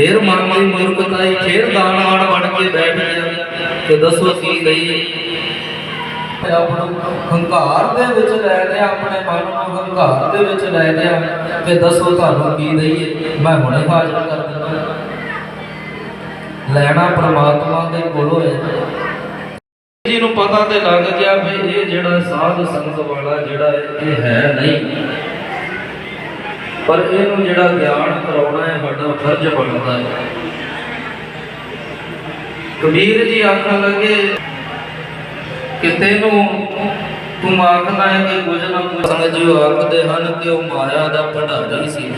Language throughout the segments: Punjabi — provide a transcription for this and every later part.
ਫਿਰ ਮਨ ਦੀ ਮੂਰਖਤਾਈ ਫਿਰ ਦਾਨਵਾਨ ਬਣ ਕੇ ਬੈਠ ਗਿਆ। ਕਿ ਦੱਸੋ ਕੀ ਲਈ ਆਪਣਾ ਹੰਕਾਰ ਦੇ ਵਿੱਚ ਲੈ ਲਿਆ ਆਪਣੇ ਮਨ ਨੂੰ ਹੰਕਾਰ ਦੇ ਵਿੱਚ ਲੈ ਲਿਆ। ਕਿ ਦੱਸੋ ਤੁਹਾਨੂੰ ਕੀ ਦਈਏ? ਮੈਂ ਹੁਣੇ ਹਾਜ਼ਰ ਕਰ ਦਿੰਦਾ। ਲੈਣਾ ਪ੍ਰਮਾਤਮਾ ਦੇ ਕੋਲੋਂ ਹੈ ਜੀ ਨੂੰ ਪਤਾ ਤੇ ਲੱਗ ਗਿਆ ਵੀ ਇਹ ਜਿਹੜਾ ਸਾਧ ਸੰਗਤ ਵਾਲਾ ਜਿਹੜਾ ਹੈ, ਇਹ ਹੈ ਨਹੀਂ। ਪਰ ਇਹਨੂੰ ਜਿਹੜਾ ਗਿਆਨ ਕਰਾਉਣਾ ਫਰਜ਼ ਬਣਦਾ ਹੈ। ਕਬੀਰ ਜੀ ਆਖਣ ਲੱਗੇ ਕਿ ਤੈਨੂੰ ਤੂੰ ਆਖਦਾ ਹੈ ਕਿ ਕੁਝ ਨਾ ਕੁਝ ਸੰਗਤ ਜੀ ਆਖਦੇ ਹਨ ਕਿ ਉਹ ਮਾਇਆ ਦਾ ਭੰਡਾਰੀ ਸੀ।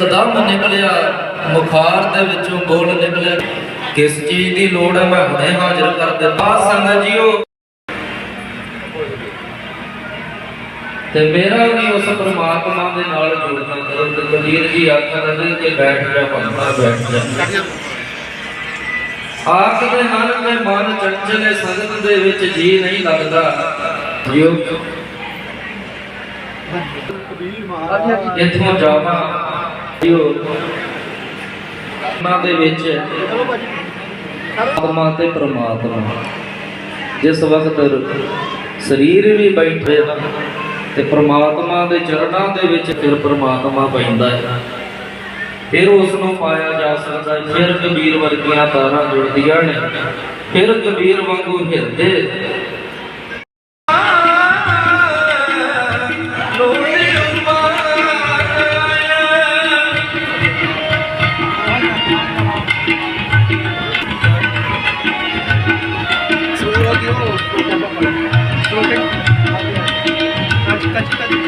ਕਦਮ ਨਿਕਲਿਆ, ਮੁਖਾਰ ਦੇ ਵਿੱਚੋਂ ਬੋਲ ਨਿਕਲਿਆ, ਕਿਸ ਚੀਜ਼ ਦੀ ਲੋੜ ਹੈ, ਮੈਂ ਹੁਣੇ ਹਾਜ਼ਰ ਕਰ ਦਿੱਤਾ। ਸੰਗਤ ਜੀਓ ਤੇ ਮੇਰਾ ਵੀ ਉਸ ਪ੍ਰਮਾਤਮਾ ਦੇ ਨਾਲ ਜੁੜਨਾ ਕਰੋ ਤੇ ਕਬੀਰ ਜੀ ਆਖਣ ਲੱਗੇ ਕਿ ਬੈਠ ਜਾ ਭਗਤਾ ਬੈਠ ਜਾ। ਆਖਦੇ ਹਨ ਕਿ ਮਨ ਚੰਚਲ ਸੰਗਤ ਦੇ ਵਿੱਚ ਜੀ ਨਹੀਂ ਲੱਗਦਾ। ਜਿਉ ਇੱਥੋਂ ਜਾਵਾਂ। ਜਿਉ ਮਾ ਦੇ ਵਿੱਚ। ਆਤਮਾ ਤੇ ਪ੍ਰਮਾਤਮਾ। ਜਿਸ ਵਕਤ ਸਰੀਰ ਵੀ ਬੈਠੇ ਹਨ ਤੇ ਪ੍ਰਮਾਤਮਾ ਦੇ ਚਰਨਾਂ ਦੇ ਵਿੱਚ ਫਿਰ ਪ੍ਰਮਾਤਮਾ ਪੈਂਦਾ ਹੈ। ਫਿਰ ਉਸ ਨੂੰ ਪਾਇਆ ਜਾ ਸਕਦਾ ਹੈ। ਫਿਰ ਕਬੀਰ ਵਰਗੀਆਂ ਤਾਰਾਂ ਜੁੜਦੀਆਂ ਨੇ। ਫਿਰ ਕਬੀਰ ਵਾਂਗੂ ਹਿਰਦੇ ਕੁਦਰਤ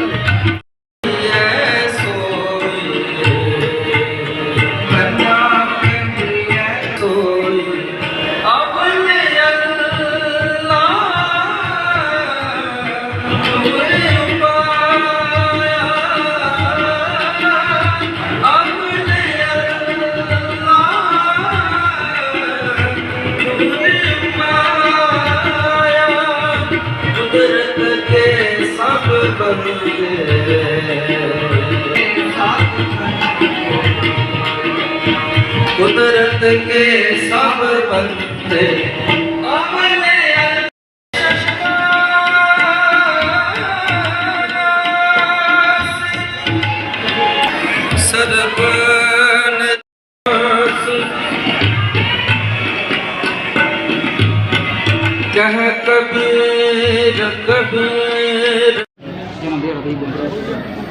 ਕੁਦਰਤ ਕੇ ਸਭ ਬੰਦੇ। ਆਪਣੇ ਸਰਬਨ ਕਹ ਕਬੀਰ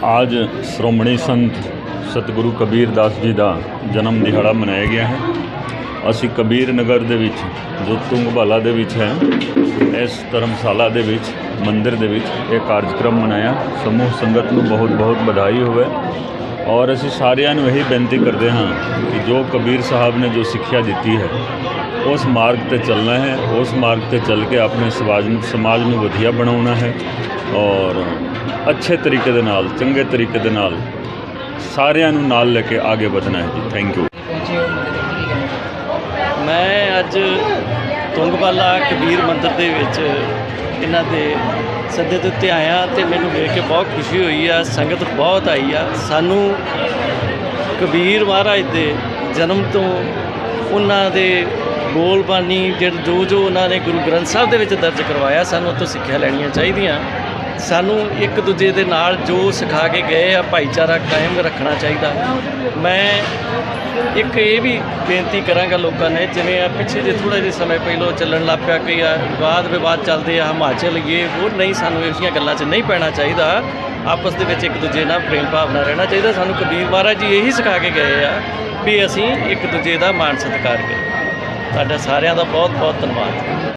आज ਸ਼੍ਰੋਮਣੀ ਸੰਤ ਸਤਿਗੁਰੂ ਕਬੀਰ ਦਾਸ ਜੀ ਦਾ ਜਨਮ ਦਿਹਾੜਾ ਮਨਾਇਆ ਗਿਆ ਹੈ। ਅਸੀਂ ਕਬੀਰ ਨਗਰ ਦੇ ਵਿੱਚ, ਜੋ ਤੁੰਗਭਾਲਾ ਦੇ ਵਿੱਚ ਹੈ, ਇਸ ਧਰਮਸ਼ਾਲਾ ਦੇ ਵਿੱਚ, ਮੰਦਿਰ ਦੇ ਵਿੱਚ ਇਹ ਕਾਰਜਕ੍ਰਮ ਮਨਾਇਆ। ਸਮੂਹ ਸੰਗਤ ਨੂੰ ਬਹੁਤ ਬਹੁਤ ਵਧਾਈ ਹੋਵੇ। ਔਰ ਅਸੀਂ ਸਾਰਿਆਂ ਨੂੰ ਇਹੀ ਬੇਨਤੀ ਕਰਦੇ ਹਾਂ ਕਿ ਜੋ ਕਬੀਰ ਸਾਹਿਬ ਨੇ ਜੋ ਸਿੱਖਿਆ ਦਿੱਤੀ ਹੈ, ਉਸ ਮਾਰਗ ਤੇ ਚੱਲਣਾ ਹੈ। ਉਸ ਮਾਰਗ ਤੇ ਚੱਲ ਕੇ ਆਪਣੇ ਸਮਾਜ ਨੂੰ ਸਮਾਜ ਨੂੰ ਵਧੀਆ ਬਣਾਉਣਾ ਹੈ। ਔਰ ਅੱਛੇ ਤਰੀਕੇ ਦੇ ਨਾਲ, ਚੰਗੇ ਤਰੀਕੇ ਦੇ ਨਾਲ ਸਾਰਿਆਂ ਨੂੰ ਨਾਲ ਲੈ ਕੇ ਅੱਗੇ ਵਧਣਾ ਹੈ ਜੀ। ਥੈਂਕ ਯੂ ਮੈਂ ਅੱਜ ਤੁੰਗਵਾਲਾ ਕਬੀਰ ਮੰਦਿਰ ਦੇ ਵਿੱਚ ਇਹਨਾਂ ਦੇ ਸੱਦੇ ਦੇ ਉੱਤੇ ਆਇਆ ਤੇ ਮੈਨੂੰ ਵੇਖ ਕੇ ਬਹੁਤ ਖੁਸ਼ੀ ਹੋਈ ਆ, ਸੰਗਤ ਬਹੁਤ ਆਈ ਆ। ਸਾਨੂੰ ਕਬੀਰ ਮਹਾਰਾਜ ਦੇ ਜਨਮ ਤੋਂ ਉਹਨਾਂ ਦੇ ਬੋਲਬਾਨੀ ਜਿਹੜੇ ਜੋ ਜੋ ਉਹਨਾਂ ਨੇ ਗੁਰੂ ਗ੍ਰੰਥ ਸਾਹਿਬ ਦੇ ਵਿੱਚ ਦਰਜ ਕਰਵਾਇਆ, ਸਾਨੂੰ ਉਹ ਤੋਂ ਸਿੱਖਿਆ ਲੈਣੀਆਂ ਚਾਹੀਦੀਆਂ। ਸਾਨੂੰ ਇੱਕ ਦੂਜੇ ਦੇ ਨਾਲ ਜੋ ਸਿਖਾ ਕੇ ਗਏ ਆ, ਭਾਈਚਾਰਾ ਕਾਇਮ ਰੱਖਣਾ ਚਾਹੀਦਾ। ਮੈਂ ਇੱਕ ਇਹ ਵੀ ਬੇਨਤੀ ਕਰਾਂਗਾ ਲੋਕਾਂ ਨੇ, ਜਿਵੇਂ ਆ ਪਿੱਛੇ ਜੇ ਥੋੜਾ ਜਿਹਾ ਸਮੇਂ ਪਹਿਲਾਂ ਚੱਲਣ ਲੱਗ ਪਿਆ, ਕਈ ਆ ਵਿਵਾਦ ਵਿਵਾਦ ਚੱਲਦੇ ਆ, ਹਿਮਾਚਲ ਇਹ ਉਹ ਨਹੀਂ ਸਾਨੂੰ ਇਹ ਜਿਹੀਆਂ ਗੱਲਾਂ 'ਚ ਨਹੀਂ ਪੈਣਾ ਚਾਹੀਦਾ। ਆਪਸ ਦੇ ਵਿੱਚ ਇੱਕ ਦੂਜੇ ਨਾਲ ਪ੍ਰੇਮ ਭਾਵਨਾ ਰਹਿਣਾ ਚਾਹੀਦਾ। ਸਾਨੂੰ ਕਬੀਰ ਮਹਾਰਾਜ ਜੀ ਇਹੀ ਸਿਖਾ ਕੇ ਗਏ ਆ ਵੀ ਅਸੀਂ ਇੱਕ ਦੂਜੇ ਦਾ ਮਾਣ ਸਤਿਕਾਰ ਕਰੀਏ। ਤੁਹਾਡਾ ਸਾਰਿਆਂ ਦਾ ਬਹੁਤ ਬਹੁਤ ਧੰਨਵਾਦ।